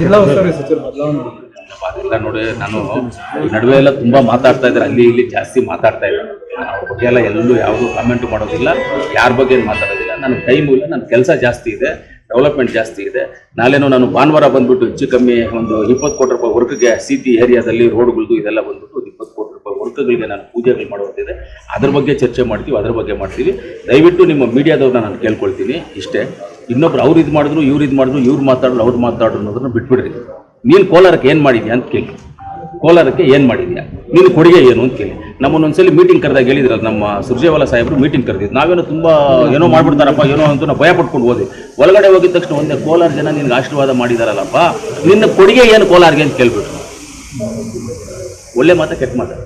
ಜಿಲ್ಲಾ ನೋಡಿ, ನಾನು ನಡುವೆ ಎಲ್ಲ ತುಂಬಾ ಮಾತಾಡ್ತಾ ಇದ್ದಾರೆ. ಅಲ್ಲಿ ಇಲ್ಲಿ ಜಾಸ್ತಿ ಮಾತಾಡ್ತಾ ನಾನು ಅವ್ರ ಬಗ್ಗೆ ಎಲ್ಲ ಎಲ್ಲೂ ಯಾವುದೂ ಕಾಮೆಂಟ್ ಮಾಡೋದಿಲ್ಲ. ಯಾರ ಬಗ್ಗೆ ಮಾತಾಡೋದಿಲ್ಲ. ನನ್ನ ಟೈಮು ಇಲ್ಲ ನನ್ನ ಕೆಲಸ ಜಾಸ್ತಿ ಇದೆ. ಡೆವಲಪ್ಮೆಂಟ್ ಜಾಸ್ತಿ ಇದೆ. ನಾಳೆನೋ ನಾನು ಭಾನುವಾರ ಬಂದ್ಬಿಟ್ಟು ಹೆಚ್ಚು ಕಮ್ಮಿ ಒಂದು ಇಪ್ಪತ್ತು ಕೋಟಿ ರೂಪಾಯಿ ವರ್ಕ್ಗೆ ಸಿಟಿ ಏರಿಯಾದಲ್ಲಿ ರೋಡ್ಗಳದ್ದು ಇದೆಲ್ಲ ಬಂದ್ಬಿಟ್ಟು ಒಂದು ಇಪ್ಪತ್ತು ಕೋಟಿ ರೂಪಾಯಿ ವರ್ಕ್ಗಳಿಗೆ ನಾನು ಪೂಜೆಗಳು ಮಾಡುವಂತಿದೆ. ಅದ್ರ ಬಗ್ಗೆ ಚರ್ಚೆ ಮಾಡ್ತೀವಿ, ಅದ್ರ ಬಗ್ಗೆ ಮಾಡ್ತೀವಿ. ದಯವಿಟ್ಟು ನಿಮ್ಮ ಮೀಡಿಯಾದವ್ರನ್ನ ನಾನು ಕೇಳ್ಕೊಳ್ತೀನಿ. ಇಷ್ಟೇ. ಇನ್ನೊಬ್ರು ಅವ್ರು ಇದು ಮಾಡಿದ್ರು, ಇವ್ರು ಇದು ಮಾಡಿದ್ರು, ಇವ್ರು ಮಾತಾಡ್ರು, ಅವ್ರು ಮಾತಾಡ್ರು ಅನ್ನೋದನ್ನ ಬಿಟ್ಬಿಡ್ರಿ. ನೀನು ಕೋಲಾರಕ್ಕೆ ಏನು ಮಾಡಿದ್ಯಾ ಅಂತ ಕೇಳಿ. ಕೋಲಾರಕ್ಕೆ ಏನು ಮಾಡಿದ್ಯಾ? ನೀನು ಕೊಡುಗೆ ಏನು ಅಂತ ಕೇಳಿ. ನಮ್ಮನ್ನೊಂದ್ಸಲಿ ಮೀಟಿಂಗ್ ಕರೆದಾಗ ಹೇಳಿದ್ರಲ್ಲ ನಮ್ಮ ಸುರ್ಜೇವಾಲ ಸಾಹೇಬರು ಮೀಟಿಂಗ್ ಕರೆದಿದ್ದು. ನಾವೇನೋ ತುಂಬ ಏನೋ ಮಾಡ್ಬಿಡ್ತಾರಪ್ಪ, ಏನೋ ಅಂತ ಭಯ ಪಟ್ಕೊಂಡು ಹೋದೆ ಒಳಗಡೆ ಹೋಗಿದ ತಕ್ಷಣ ಒಂದೇ ಕೋಲಾರ ಜನ ನಿನ್ಗೆ ಆಶೀರ್ವಾದ ಮಾಡಿದಾರಲ್ಲಪ್ಪ. ನಿನ್ನ ಕೊಡುಗೆ ಏನು ಕೋಲಾರಿಗೆ ಅಂತ ಕೇಳಿಬಿಟ್ರು. ಒಳ್ಳೆ ಮಾತಾ, ಕೆಟ್ಟ ಮಾತಾ.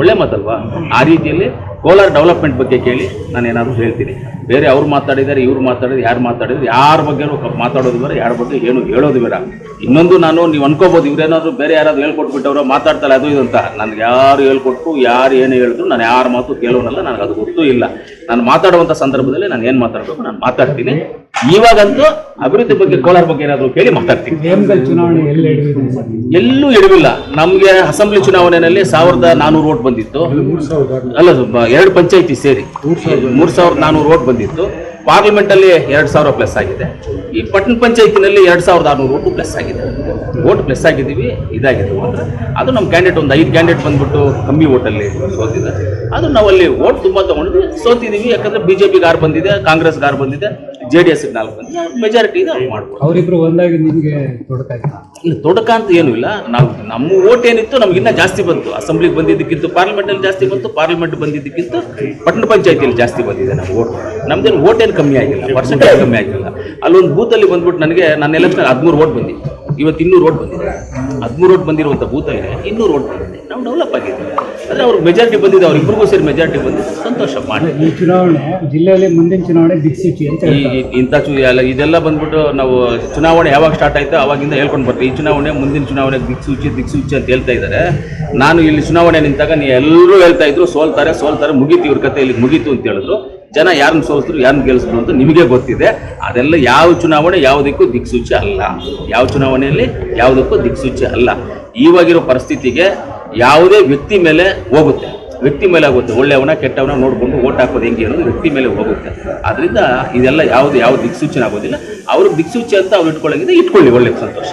ಒಳ್ಳೆ ಮಾತಲ್ವಾ? ಆ ರೀತಿಯಲ್ಲಿ ಕೋಲಾರ ಡೆವಲಪ್ಮೆಂಟ್ ಬಗ್ಗೆ ಕೇಳಿ ನಾನು ಏನಾದರೂ ಹೇಳ್ತೀನಿ. ಬೇರೆ ಅವ್ರು ಮಾತಾಡಿದ್ದಾರೆ, ಇವ್ರು ಮಾತಾಡಿದ್ರೆ ಯಾರು ಮಾತಾಡಿದ್ರು ಯಾರ ಬಗ್ಗೆ ಮಾತಾಡೋದು ಬೇಡ, ಯಾರ ಬಗ್ಗೆ ಏನು ಹೇಳೋದು ಬೇಡ. ಇನ್ನೊಂದು ನಾನು ನೀವು ಅನ್ಕೋಬೋದು, ಇವರೇನಾದರೂ ಬೇರೆ ಯಾರಾದರೂ ಹೇಳ್ಕೊಟ್ಬಿಟ್ಟವ್ರು ಮಾತಾಡ್ತಾರೆ ಅದು ಇದು ಅಂತ. ನನಗೆ ಯಾರು ಹೇಳ್ಕೊಟ್ಟು ಯಾರು ಏನು ಹೇಳಿದ್ರು, ನಾನು ಯಾರ ಮಾತು ಕೇಳೋನಲ್ಲ ನನಗೆ ಅದು ಗೊತ್ತೂ ಇಲ್ಲ. ನಾನು ಮಾತಾಡುವಂಥ ಸಂದರ್ಭದಲ್ಲಿ ನಾನು ಏನು ಮಾತಾಡಬೇಕು, ನಾನು ಮಾತಾಡ್ತೀನಿ. ಇವಾಗಂತೂ ಅಭಿವೃದ್ಧಿ ಬಗ್ಗೆ ಕೋಲಾರ ಬಗ್ಗೆ ಏನಾದರೂ ಕೇಳಿ ಮಾತಾಡ್ತೀವಿ ಎಲ್ಲಿ ಇಡವಿಲ್ಲ ನಮಗೆ ಅಸೆಂಬ್ಲಿ ಚುನಾವಣೆಯಲ್ಲಿ ಸಾವಿರದ ನಾನೂರು ಓಟ್ ಬಂದಿತ್ತು. ಅಲ್ಲ ಎರಡು ಪಂಚಾಯತಿ ಸೇರಿ. ಮೂರು ಸಾವಿರದ ನಾನೂರು ಓಟ್ ಬಂದಿತ್ತು. ಪಾರ್ಲಿಮೆಂಟ್ ಅಲ್ಲಿ ಎರಡ್ ಸಾವಿರ ಪ್ಲಸ್ ಆಗಿದೆ. ಈ ಪಟ್ಟಣ ಪಂಚಾಯತಿನಲ್ಲಿ ಎರಡು ಸಾವಿರದ ಆರ್ನೂರು ಓಟು ಪ್ಲಸ್ ಆಗಿದೆ. ಓಟ್ ಪ್ಲಸ್ ಆಗಿದ್ದೀವಿ ಇದಾಗಿದೆ. ಅದು ನಮ್ಮ ಕ್ಯಾಂಡಿಡೇಟ್ ಒಂದು ಐದು ಕ್ಯಾಂಡಿಡೇಟ್ ಬಂದ್ಬಿಟ್ಟು ಕಮ್ಮಿ ಓಟಲ್ಲಿ ಸೋತಿದ್ದಾರೆ. ಅದು ನಾವಲ್ಲಿ ಓಟ್ ತುಂಬಾ ತಗೊಂಡಿದ್ವಿ ಸೋತಿದ್ದೀವಿ. ಯಾಕಂದ್ರೆ ಬಿಜೆಪಿ ಗಾರ್ ಬಂದಿದೆ ಕಾಂಗ್ರೆಸ್ ಗಾರ್ ಬಂದಿದೆ. ಜೆ ಡಿ ಎಸ್ ನಾಲ್ಕು ಮೆಜಾರಿಟಿ ಇದೆ ಅವ್ರು ಮಾಡ್ಬೋದು? ಅವರಿಬ್ರು ಒಂದಾಗಿ ನಿಮ್ಗೆ ತೊಡಕಾಗಿದೆ ಇಲ್ಲ ತೊಡಕ ಅಂತ ಏನು ಇಲ್ಲ. ನಾವು ನಮ್ಮ ಓಟ್ ಏನಿತ್ತು ನಮಗಿನ್ನ ಜಾಸ್ತಿ ಬಂತು. ಅಸೆಂಬ್ಲಿಗೆ ಬಂದಿದ್ದಕ್ಕಿಂತ ಪಾರ್ಲಿಮೆಂಟಲ್ಲಿ ಜಾಸ್ತಿ ಬಂತು ಪಾರ್ಲಿಮೆಂಟ್ ಬಂದಿದ್ದಕ್ಕಿಂತ ಪಟ್ಟಣ ಪಂಚಾಯತಿಯಲ್ಲಿ ಜಾಸ್ತಿ ಬಂದಿದೆ ನಮ್ಮ ಓಟ್. ನಮ್ದೇನು ಓಟ್ ಏನು ಕಮ್ಮಿ ಆಗಿಲ್ಲ ಪರ್ಸೆಂಟೇಜ್ ಕಮ್ಮಿ ಆಗಿಲ್ಲ. ಅಲ್ಲೊಂದು ಬೂತಲ್ಲಿ ಬಂದ್ಬಿಟ್ಟು ನನಗೆ ನನ್ನ ಎಲೆಕ್ಷನ್ ಹದಿಮೂರು ಓಟ್ ಬಂದಿತ್ತು. ಇವತ್ತು ಇನ್ನೂರು ಓಟ್ ಬಂದಿದೆ. ಹದಿಮೂರು ಓಟ್ ಬಂದಿರುವಂಥ ಬೂತಲ್ಲಿ ಇನ್ನೂರು ಓಟ್ ಬಂದಿದೆ. ನಾವು ಡೆವಲಪ್ ಆಗಿದ್ದೀವಿ. ಆದರೆ ಅವ್ರಿಗೆ ಮೆಜಾರಿಟಿ ಬಂದಿದೆ ಅವ್ರಿಬ್ರಿಗೂ ಸೇರಿ ಮೆಜಾರಿಟಿ ಬಂದಿದೆ. ಸಂತೋಷ ಮಾಡಿ. ಈ ಚುನಾವಣೆ ಜಿಲ್ಲೆಯಲ್ಲಿ ಮುಂದಿನ ಚುನಾವಣೆ ದಿಕ್ಸೂಚಿ ಅಂತ ಈ ಹೇಳ್ತಾರೆ. ಈ- ಇಂಥ ಚು ಎಲ್ಲ ಇದೆಲ್ಲ ಬಂದ್ಬಿಟ್ಟು ನಾವು ಚುನಾವಣೆ ಯಾವಾಗ ಸ್ಟಾರ್ಟ್ ಆಯಿತು ಅವಾಗಿಂದ ಹೇಳ್ಕೊಂಡು ಬರ್ತೀವಿ. ಈ ಚುನಾವಣೆ ಮುಂದಿನ ಚುನಾವಣೆ ದಿಕ್ಸೂಚಿ ದಿಕ್ಸೂಚಿ ಅಂತ ಹೇಳ್ತಾ ಇದ್ದಾರೆ. ನಾನು ಇಲ್ಲಿ ಚುನಾವಣೆ ನಿಂತಾಗ ನೀ ಎಲ್ಲರೂ ಹೇಳ್ತಾ ಇದ್ರು ಸೋಲ್ತಾರೆ ಸೋಲ್ತಾರೆ ಮುಗೀತು ಇವ್ರ ಕತೆ ಇಲ್ಲಿ ಮುಗೀತು ಅಂತ ಹೇಳಿದ್ರು. ಜನ ಯಾರನ್ನು ಸೋಲಿಸಿದ್ರು ಯಾರನ್ನ ಗೆಲ್ಲಿಸಿದ್ರು ಅಂತ ನಿಮಗೆ ಗೊತ್ತಿದೆ. ಅದೆಲ್ಲ ಯಾವ ಚುನಾವಣೆ ಯಾವುದಕ್ಕೂ ದಿಕ್ಸೂಚಿ ಅಲ್ಲ. ಯಾವ ಚುನಾವಣೆಯಲ್ಲಿ ಯಾವುದಕ್ಕೂ ದಿಕ್ಸೂಚಿ ಅಲ್ಲ. ಇವಾಗಿರೋ ಪರಿಸ್ಥಿತಿಗೆ ಯಾವುದೇ ವ್ಯಕ್ತಿ ಮೇಲೆ ಹೋಗುತ್ತೆ. ವ್ಯಕ್ತಿ ಮೇಲೆ ಆಗುತ್ತೆ. ಒಳ್ಳೆಯವನ, ಕೆಟ್ಟವನ ನೋಡ್ಕೊಂಡು ಓಟ್ ಹಾಕೋದು ಹೆಂಗೆ ಅನ್ನೋದು ವ್ಯಕ್ತಿ ಮೇಲೆ ಹೋಗುತ್ತೆ. ಅದರಿಂದ ಇದೆಲ್ಲ ಯಾವುದು, ಯಾವ ದಿಕ್ಸೂಚನೆ ಆಗೋದಿಲ್ಲ. ಅವ್ರಿಗೆ ದಿಕ್ಸೂಚಿ ಅಂತ ಅವ್ರು ಇಟ್ಕೊಳ್ಳೋಂಗಿದೆ. ಇಟ್ಕೊಳ್ಳಿ, ಒಳ್ಳೆ ಸಂತೋಷ.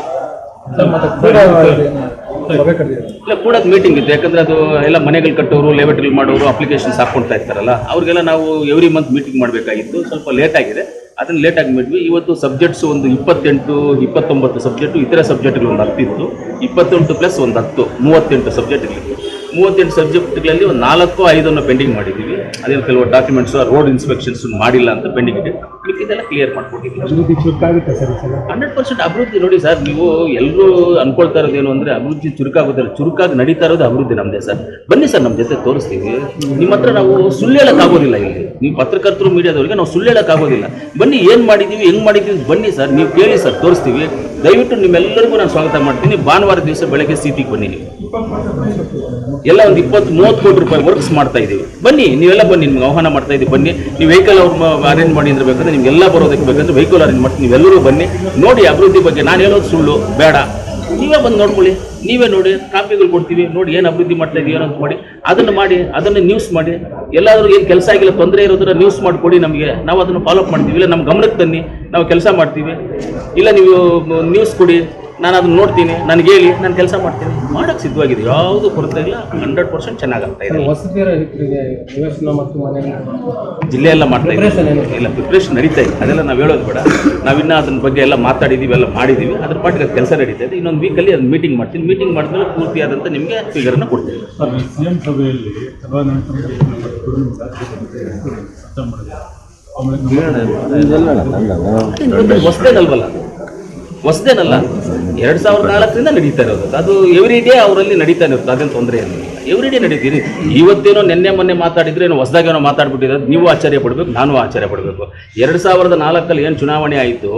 ಇಲ್ಲ ಕೂಡ ಮೀಟಿಂಗ್ ಇತ್ತು. ಯಾಕಂದ್ರೆ ಅದು ಎಲ್ಲ ಮನೆಗಳು ಕಟ್ಟೋರು ಲೇಔಟ್ಗಳು ಮಾಡೋರು ಅಪ್ಲಿಕೇಶನ್ಸ್ ಹಾಕ್ಕೊಳ್ತಾ ಇರ್ತಾರಲ್ಲ, ಅವ್ರಿಗೆಲ್ಲ ನಾವು ಎವ್ರಿ ಮಂತ್ ಮೀಟಿಂಗ್ ಮಾಡಬೇಕಾಗಿತ್ತು. ಸ್ವಲ್ಪ ಲೇಟ್ ಆಗಿದೆ. ಅದನ್ನ ಲೇಟ್ ಆಗಿ ಮಾಡಿದ್ವಿ. ಇವತ್ತು ಸಬ್ಜೆಕ್ಟ್ಸ್ ಒಂದು ಇಪ್ಪತ್ತೆಂಟು ಇಪ್ಪತ್ತೊಂಬತ್ತು ಸಬ್ಜೆಕ್ಟು ಇತರ ಸಬ್ಜೆಕ್ಟ್ಗಳು ಒಂದು ಹತ್ತಿತ್ತು. ಇಪ್ಪತ್ತೆಂಟು ಪ್ಲಸ್ ಒಂದು ಹತ್ತು ಮೂವತ್ತೆಂಟು ಸಬ್ಜೆಕ್ಟ್ಗಳಿತ್ತು ಮೂವತ್ತೆಂಟು ಸಬ್ಜೆಕ್ಟ್ಗಳಲ್ಲಿ ಒಂದು ನಾಲ್ಕು ಐದನ್ನು ಪೆಂಡಿಂಗ್ ಮಾಡಿದ್ದೀವಿ. ಅದೇ ಕೆಲವು ಡಾಕ್ಯುಮೆಂಟ್ಸ್ ರೋಡ್ ಇನ್ಸ್ಪೆಕ್ಷನ್ಸ್ ಮಾಡಿಲ್ಲ ಅಂತ ಪೆಂಡಿಂಗ್ ಇದೆ. ಇದೆಲ್ಲ ಕ್ಲಿಯರ್ ಮಾಡ್ಕೊಟ್ಟಿದ್ದೀವಿ. ಹಂಡ್ರೆಡ್ ಪರ್ಸೆಂಟ್ ಅಭಿವೃದ್ಧಿ ನೋಡಿ ಸರ್ ನೀವು ಎಲ್ಲರೂ ಅನ್ಕೊಳ್ತಾ ಇರೋದೇನು ಅಂದರೆ ಅಭಿವೃದ್ಧಿ ಚುರುಕಾಗುತ್ತಾರೆ ಚುರುಕಾಗಿ ನಡೀತಾ ಇರೋದು ಅಭಿವೃದ್ಧಿ ನಮ್ಮದೇ ಸರ್. ಬನ್ನಿ ಸರ್ ನಮ್ಮ ಜೊತೆ ತೋರಿಸ್ತೀವಿ. ನಿಮ್ಮ ಹತ್ರ ನಾವು ಸುಳ್ಳು ಹೇಳೋಕ್ಕಾಗೋದಿಲ್ಲ ಇಲ್ಲಿ. ನೀವು ಪತ್ರಕರ್ತರು ಮೀಡಿಯಾದವರಿಗೆ ನಾವು ಸುಳ್ಳು ಹೇಳಕ್ಕಾಗೋದಿಲ್ಲ ಬನ್ನಿ, ಏನು ಮಾಡಿದ್ದೀವಿ ಹೆಂಗ್ ಮಾಡಿದ್ದೀವಿ ಬನ್ನಿ ಸರ್, ನೀವು ಕೇಳಿ ಸರ್, ತೋರಿಸ್ತೀವಿ. ದಯವಿಟ್ಟು ನಿಮ್ಮೆಲ್ಲರಿಗೂ ನಾನು ಸ್ವಾಗತ ಮಾಡ್ತೀನಿ. ಭಾನುವಾರ ದಿವಸ ಬೆಳಗ್ಗೆ ಸೀಟಿಗೆ ಬನ್ನಿ ನೀವು. ಎಲ್ಲ ಒಂದು ಇಪ್ಪತ್ತು, ಮೂವತ್ತು ಕೋಟಿ ರೂಪಾಯಿ ವರ್ಕ್ಸ್ ಮಾಡ್ತಾ ಇದ್ದೀವಿ ಬನ್ನಿ, ನೀವೆಲ್ಲ ಬನ್ನಿ, ನಿಮ್ಗೆ ಆಹ್ವಾನ ಮಾಡ್ತಾ ಇದ್ದೀವಿ ಬನ್ನಿ, ನೀವು ವೆಹಿಕಲ್ ಅವ್ರು ಅರೇಂಜ್ ಮಾಡಿ ಅಂದ್ರೆ ಬೇಕಂದ್ರೆ ನಿಮ್ಗೆಲ್ಲ ಬರೋದಕ್ಕೆ ಬೇಕಂದ್ರೆ ವೆಹಿಕಲ್ ಅರೇಂಜ್ ಮಾಡ್ತೀನಿ ನೀವೆಲ್ಲರೂ ಬನ್ನಿ. ನೋಡಿ, ಅಭಿವೃದ್ಧಿ ಬಗ್ಗೆ ನಾನು ಹೇಳೋದು ಸುಳ್ಳು, ಬೇಡ. ನೀವೇ ಬಂದು ನೋಡ್ಕೊಳ್ಳಿ. ನೀವೇ ನೋಡಿ, ಕಾಪಿಗಳು ಕೊಡ್ತೀವಿ, ನೋಡಿ ಏನು ಅಭಿವೃದ್ಧಿ ಮಾಡ್ತಾ ಇದೀವಿ ಅಂತ ಮಾಡಿ, ಅದನ್ನು ಮಾಡಿ, ಅದನ್ನು ನ್ಯೂಸ್ ಮಾಡಿ, ಎಲ್ಲಾದರೂ ಏನು ಕೆಲಸ ಆಗಿಲ್ಲ, ತೊಂದರೆ ಇರೋದ್ರ ನ್ಯೂಸ್ ಮಾಡಿಕೊಡಿ ನಮಗೆ. ನಾವು ಅದನ್ನು ಫಾಲೋಅಪ್ ಮಾಡ್ತೀವಿ. ಇಲ್ಲ ನಮ್ಮ ಗಮನಕ್ಕೆ ತನ್ನಿ, ನಾವು ಕೆಲಸ ಮಾಡ್ತೀವಿ. ಇಲ್ಲ, ನೀವು ನ್ಯೂಸ್ ಕೊಡಿ ನಾನು ಅದನ್ನ ನೋಡ್ತೀನಿ ನನಗೆ ಹೇಳಿ ನಾನು ಕೆಲಸ ಮಾಡ್ತೀನಿ ಮಾಡಕ್ಕೆ ಸಿದ್ಧವಾಗಿದೆ ಯಾವುದು ಕೊರತೆ ಇಲ್ಲ ಹಂಡ್ರೆಡ್ ಪರ್ಸೆಂಟ್ ಚೆನ್ನಾಗಾಗ್ತಾ ಇದೆ ವಸತಿ ರಹಿತರಿಗೆ ನಿವೇಶನ ಮತ್ತು ಮನೆ ಜಿಲ್ಲೆ ಎಲ್ಲ ಮಾಡ್ತಾ ಇದ್ದೀವಿ ಇಲ್ಲ ಪ್ರಿಪ್ರೇಷನ್ ನಡೀತಾ ಇದೆ ಅದೆಲ್ಲ ನಾವು ಹೇಳೋದು ಬೇಡ ನಾವಿನ್ನ ಅದನ್ನ ಬಗ್ಗೆ ಎಲ್ಲ ಮಾತಾಡಿದ್ದೀವಿ ಎಲ್ಲ ಮಾಡಿದ್ದೀವಿ ಅದ್ರ ಪಾಟಿಗೆ ಕೆಲಸ ನಡೀತಾ ಇದೆ ಇನ್ನೊಂದು ವೀಕಲ್ಲಿ ಅದು ಮೀಟಿಂಗ್ ಮಾಡ್ತೀನಿ ಮೀಟಿಂಗ್ ಮಾಡಿದ್ಮೇಲೆ ಪೂರ್ತಿಯಾದಂಥ ನಿಮಗೆ ಫಿಗರನ್ನು ಕೊಡ್ತೀನಿ ಸಿಎಂ ಸಭೆಯಲ್ಲಿ ಹೊಸದೇನಲ್ವಲ್ಲ ಹೊಸದೇನಲ್ಲ? ಎರಡು ಸಾವಿರದ ನಾಲ್ಕರಿಂದ ನಡೀತಾ ಇರೋದು. ಅದು ಎವ್ರಿ ಡೇ ಅವರಲ್ಲಿ ನಡೀತಾನೆ ಇರುತ್ತೆ, ಅದೇನು ತೊಂದರೆ ಇಲ್ಲ. ಎವ್ರಿ ಡೇ ನಡೀತೀರಿ. ಇವತ್ತೇನೋ ನಿನ್ನೆ ಮೊನ್ನೆ ಮಾತಾಡಿದ್ರೆ ಏನೋ ಹೊಸದಾಗೇನೋ ಮಾತಾಡ್ಬಿಟ್ಟಿದ್ರೆ ನೀವು ಆಶ್ಚರ್ಯ ಪಡಬೇಕು, ನಾನು ಆಶ್ಚರ್ಯ ಪಡಬೇಕು. ಎರಡು ಸಾವಿರದ ನಾಲ್ಕಲ್ಲಿ ಏನು ಚುನಾವಣೆ ಆಯಿತು,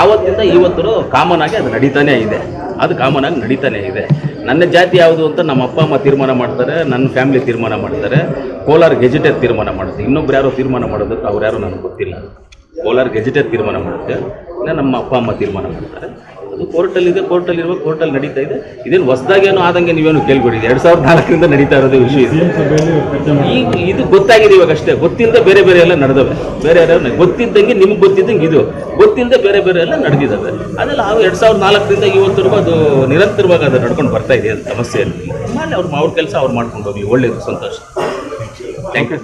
ಆವತ್ತಿಂದ ಇವತ್ತು ಕಾಮನ್ ಆಗಿ ಅದು ನಡೀತಾನೆ ಇದೆ. ಅದು ಕಾಮನ್ ಆಗಿ ನಡೀತಾನೆ ಇದೆ. ನನ್ನ ಜಾತಿ ಯಾವುದು ಅಂತ ನಮ್ಮ ಅಪ್ಪ ಅಮ್ಮ ತೀರ್ಮಾನ ಮಾಡ್ತಾರೆ, ನನ್ನ ಫ್ಯಾಮಿಲಿ ತೀರ್ಮಾನ ಮಾಡ್ತಾರೆ, ಕೋಲಾರ ಗೆಜೆಟೆಡ್ ತೀರ್ಮಾನ ಮಾಡುತ್ತೆ. ಇನ್ನೊಬ್ರು ಯಾರೋ ತೀರ್ಮಾನ ಮಾಡೋದಕ್ಕೆ ಅವ್ರು ಯಾರೋ ನನಗೆ ಗೊತ್ತಿಲ್ಲ. ಕೋಲಾರ ಗೆಜೆಟರ್ ತೀರ್ಮಾನ ಮಾಡುತ್ತೆ. ಇಲ್ಲ ನಮ್ಮ ಅಪ್ಪ, ಅಮ್ಮ ತೀರ್ಮಾನ ಮಾಡ್ತಾರೆ. ಅದು ಕೋರ್ಟಲ್ಲಿದೆ ಕೋರ್ಟಲ್ಲಿ ಇರುವ ಕೋರ್ಟಲ್ಲಿ ನಡೀತಾ ಇದೆ. ಇದೇನು ಹೊಸದಾಗೇನು ಆದಂಗೆ ನೀವೇನು ಕೇಳ್ಬಿಡಿದೆ ಎರಡು ಸಾವಿರದ ನಾಲ್ಕರಿಂದ ನಡೀತಾ ಇರೋದು ವಿಷಯ ಇದು. ಈಗ ಇದು ಗೊತ್ತಾಗಿದೆ ಇವಾಗ ಅಷ್ಟೇ. ಗೊತ್ತಿಲ್ಲದೆ ಬೇರೆ ಬೇರೆ ಎಲ್ಲ ನಡೆದವೆ. ಬೇರೆ ಯಾರು ಗೊತ್ತಿದ್ದಂಗೆ ನಿಮ್ಗೆ ಗೊತ್ತಿದ್ದಂಗೆ ಇದು. ಗೊತ್ತಿಲ್ಲದೆ ಬೇರೆ ಬೇರೆ ಎಲ್ಲ ನಡೆದಿದ್ದಾವೆ. ಅದೆಲ್ಲ ನಾವು ಎರಡು ಸಾವಿರದ ನಾಲ್ಕರಿಂದ ಇವತ್ತರೆಗೂ ಅದು ನಿರಂತರವಾಗಿ ಅದು ನಡ್ಕೊಂಡು ಬರ್ತಾ ಇದೆ ಅಂತ ಸಮಸ್ಯೆ ಏನಿಲ್ಲ. ಮಾಡಿ ಅವ್ರು ಅವ್ರ ಕೆಲಸ ಅವ್ರು ಮಾಡ್ಕೊಂಡು ಹೋಗಿ ಒಳ್ಳೇದು, ಸಂತೋಷ. Thank you